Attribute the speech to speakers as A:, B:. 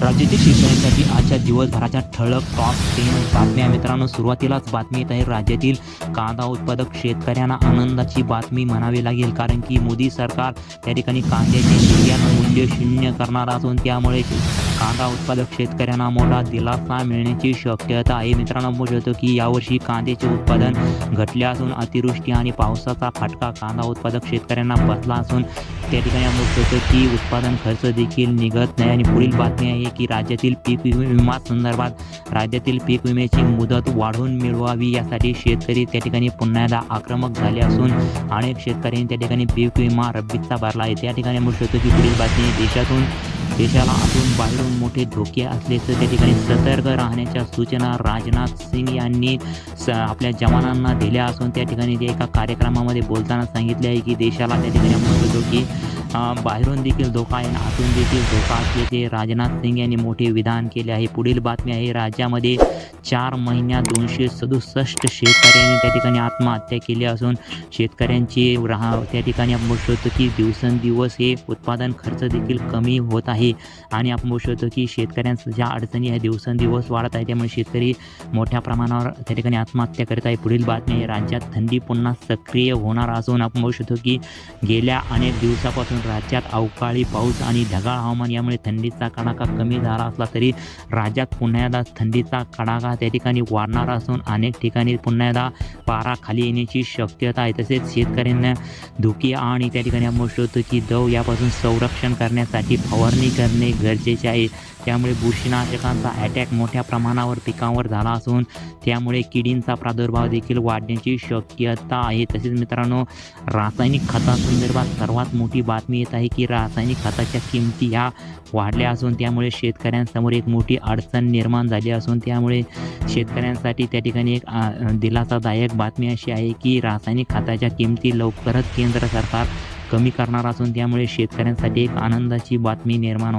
A: राज्यातील शेतकऱ्यांसाठी आजच्या दिवसभराच्या ठळक टॉप टेन बातम्या मित्रांनो सुरुवातीलाच बातमी येत आहे राज्यातील कांदा उत्पादक शेतकऱ्यांना आनंदाची बातमी म्हणावी लागेल कारण की मोदी सरकार त्या ठिकाणी कांद्याचे निर्यात मूल्य शून्य करणार असून त्यामुळे कांदा उत्पादक शेतकऱ्यांना मोठा दिलासा मिळण्याची शक्यता आहे. मित्रांनो बघू शकतो की यावर्षी कांद्याचे उत्पादन घटले असून अतिवृष्टी आणि पावसाचा फटका कांदा उत्पादक शेतकऱ्यांना बसला असून त्या ठिकाणी आपण शकतो की उत्पादन खर्च देखील निघत नाही. आणि पुढील बातमी आहे की राज्यातील पीक विमा विमा संदर्भात राज्यातील पीक विम्याची मुदत वाढवून मिळवावी यासाठी शेतकरी त्या ठिकाणी पुन्हा एकदा आक्रमक झाले असून अनेक शेतकऱ्यांनी त्या ठिकाणी पीक विमा रब्बीचा भरला आहे. त्या ठिकाणी म्हणू शकतो की पुढील बातमी देशातून देशाला आतून बाहेरून मोठे धोके असल्याचं त्या ठिकाणी सतर्क राहण्याच्या सूचना राजनाथ सिंग यांनी स आपल्या जवानांना दिल्या असून त्या ठिकाणी ते एका कार्यक्रमामध्ये बोलताना सांगितले आहे की देशाला त्या ठिकाणी म्हणत धोके की बाहेरून देखील धोका आहे आणि आतून देखील धोका असल्याचे राजनाथ सिंग यांनी मोठे विधान केले आहे. पुढील बातमी आहे राज्यामध्ये चार महिन्यात दोनशे सदुसष्ट शेतकऱ्यांनी त्या ठिकाणी आत्महत्या केली असून शेतकऱ्यांची राहा त्या ठिकाणी आपण बघू शकतो की दिवसेंदिवस हे उत्पादन खर्च देखील कमी होत आहे आणि आपण बघू शकतो की शेतकऱ्यांच्या ज्या अडचणी ह्या दिवसेंदिवस वाढत आहे त्यामुळे शेतकरी मोठ्या प्रमाणावर त्या ठिकाणी आत्महत्या करत आहे. पुढील बातमी आहे राज्यात थंडी पुन्हा सक्रिय होणार असून आपण बघू शकतो की गेल्या अनेक दिवसापासून राज्यात अवकाळी पाऊस आणि ढगाळ हवामान यामुळे थंडीचा कडाका कमी झाला असला तरी राज्यात पुन्हा एकदा थंडीचा कडाका त्या ठिकाणी वाढणार असून अनेक ठिकाणी पुन्हा एकदा पारा खाली येण्याची शक्यता आहे. तसेच शेतकऱ्यांना धुके आणि त्या ठिकाणी आपण म्हणू की दव यापासून संरक्षण करण्यासाठी फवारणी करणे गरजेचे आहे. त्यामुळे बुरशीनाशकांचा अटॅक मोठ्या प्रमाणावर पिकांवर झाला असून त्यामुळे किडींचा प्रादुर्भाव देखील वाढण्याची शक्यता आहे. तसेच मित्रांनो रासायनिक खतासंदर्भात सर्वात मोठी बातमी येत आहे की रासायनिक खताच्या किमती ह्या वाढल्या असून त्यामुळे शेतकऱ्यांसमोर एक मोठी अडचण निर्माण झाली असून त्यामुळे शेतकऱ्यांसाठी त्या ठिकाणी एक दिलासादायक बातमी अशी आहे की रासायनिक खताच्या किमती लवकरच केंद्र सरकार कमी करणार असून त्यामुळे शेतकऱ्यांसाठी एक आनंदाची बातमी निर्माण